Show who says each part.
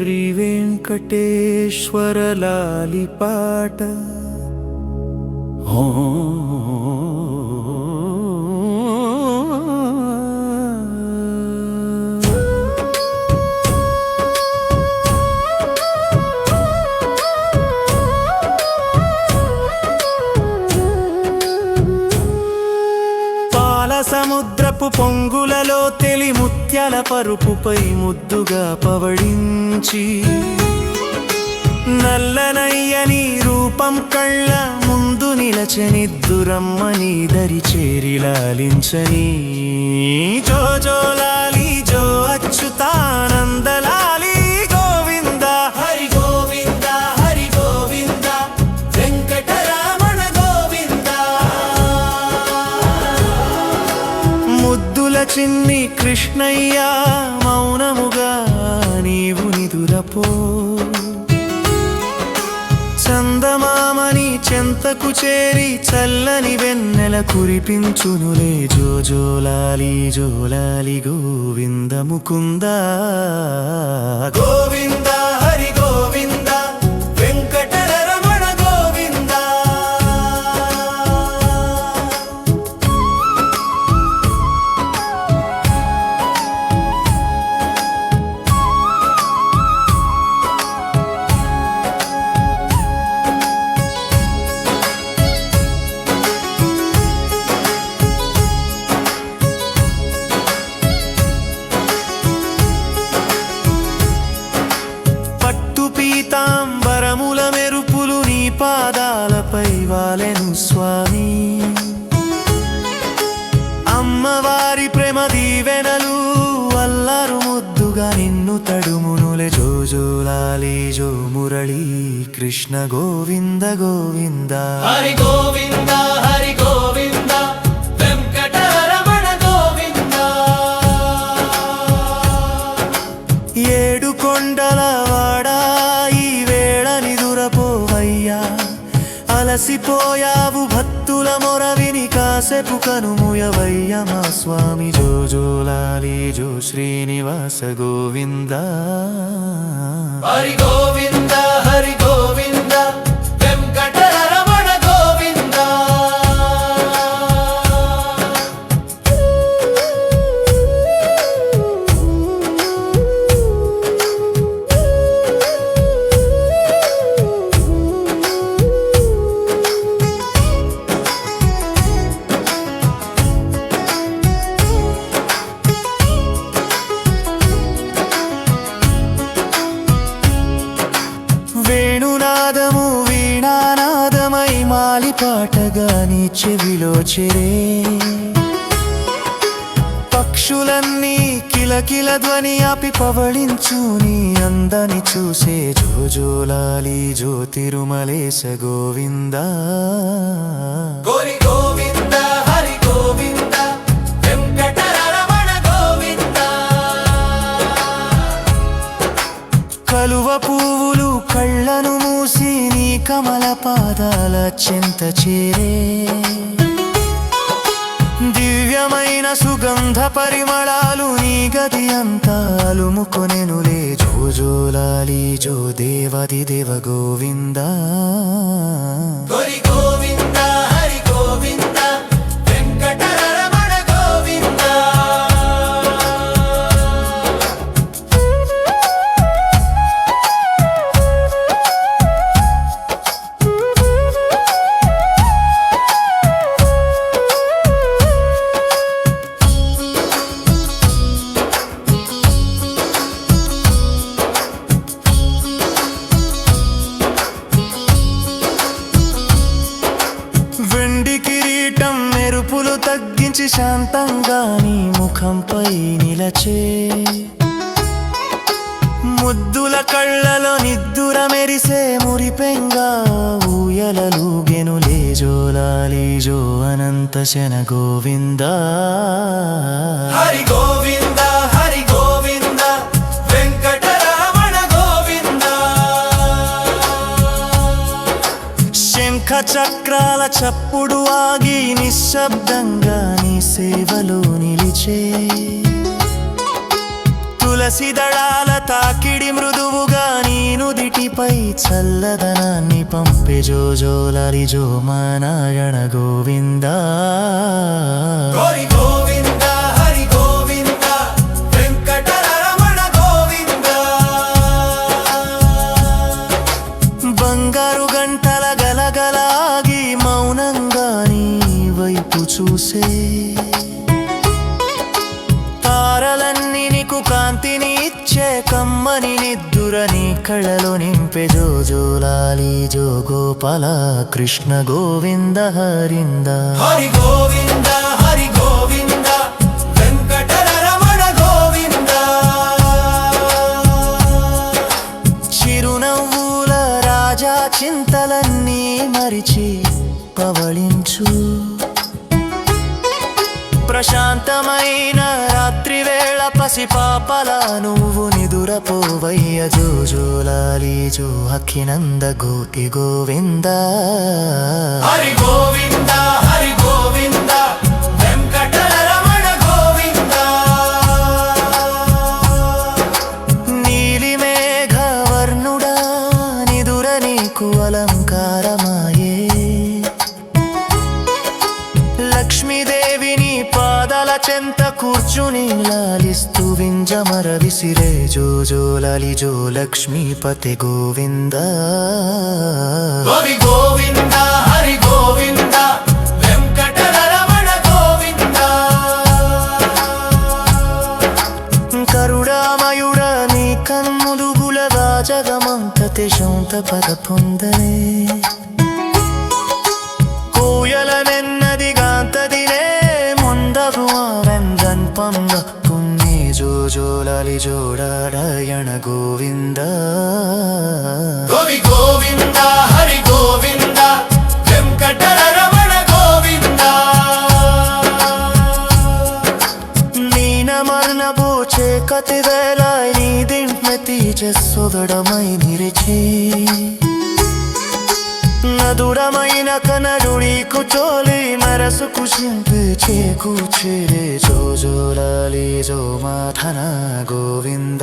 Speaker 1: శ్రీ వెంకటేశ్వర లాలిపాట ఓ సముద్రపు పొంగులలో తెలి ముత్యాల పరుపుపై ముద్దుగా పవడించి నల్లనయ్యని రూపం కళ్ళ ముందు నిలచని దురమ్మని దరి చేరి లాలించని జో జో లాలి జో అచ్యుతానందలాలి. గోవింద హరి గోవింద హరి గోవింద వెంకటరమణ గోవింద. ముద్దుల చిన్ని కృష్ణయ్య చెంతకు చేరి చల్లని వెన్నెల కురిపించునులే. జోజోలాలి జోలాలి జోలాలి గోవింద ముకుంద పీతాంబరముల మెరుపులు నీ పాదాలపై వాలెను స్వామి. అమ్మవారి ప్రేమ దీవెనలు అల్లారు ముద్దుగా నిన్ను తడుమునులే. జోజోలాలి జో మురళీ కృష్ణ గోవింద గోవింద.
Speaker 2: హరి గోవింద హరి గోవింద.
Speaker 1: అలసిపోయావు భక్తుల మొరవిని కాసేపు కనుముయవయ్య మా స్వామి. జో జోలాలి జో శ్రీనివాస గోవింద.
Speaker 2: హరి గోవింద.
Speaker 1: వీణానాదమై మాలిపాటగా నీ చెవిలో చెరే. పక్షులన్నీ కిలకిల ధ్వని ఆపి పవళించు నీ అందని చూసే జోజోలాలి జో తిరుమలేశ గోవింద.
Speaker 2: గోరి గోవింద హరి
Speaker 1: కలువ పువ్వులు కళ్ళను కమల పాదాల చింత చేరే. దివ్యమైన సుగంధ పరిమళాలు నీ గది అంతా అలుముకొనెనులే జోజోలాలి జో దేవది దేవ గోవిందా. తగ్గించి శాంతంగా నీ ముఖంపై నిలచే. ముద్దుల కళ్ళలో నిద్దుర మెరిసే మురిపెంగా ఊయలలు గెనులే జోలాలి జో అనంత శన గోవింద.
Speaker 2: హరి గోవింద.
Speaker 1: చక్రాల చప్పుడు ఆగి నిశ్శబ్దంగా నీ సేవలో నిలిచే. తులసి దళాల తాకిడి మృదువుగా ఇంటిపై చల్లదనాన్ని పంపే జోజోలరి జో నారాయణ గోవింద వైపు చూసే. తారలన్నీ నీకు కాంతిని ఇచ్చే కమ్మని నిద్దుర నీ కళ్ళలో నింపే జో జోలాలి జో గోపాల కృష్ణ గోవింద హరింద.
Speaker 2: హరి
Speaker 1: ప్రశాంతమైన రాత్రి వేళ పసిపాపల నువ్వు నిదురపోవయ్య జోజోలాలి జో అఖినంద గోటి గోవింద.
Speaker 2: హరి గోవింద హరి గోవింద.
Speaker 1: చెంత కూర్చుని లాలిస్తూ వింజమర విసిరే జో జో లాలి జో లక్ష్మీపతి గోవింద.
Speaker 2: గోవి గోవింద హరి గోవింద
Speaker 1: కరుడామయుడ నీ కన్నులుగులగా జగమంతతి శాంత పద పొందనే. ముందగు వెందన్ పంద పుణ్యే జో జోలాలి జోడాడయణ గోవింద
Speaker 2: గోవి గోవింద హరి గోవింద వెంకటరమణ గోవింద
Speaker 1: నీన మర్నబో చేకతి వేళ నీ దింట్మెతి చెస్సొదడమై నిరిచి నదుడమైన కనరుడి కుచోలి మరసు కుషింపి చేకు చేరే జో జోలాలి జో మాథన గోవింద.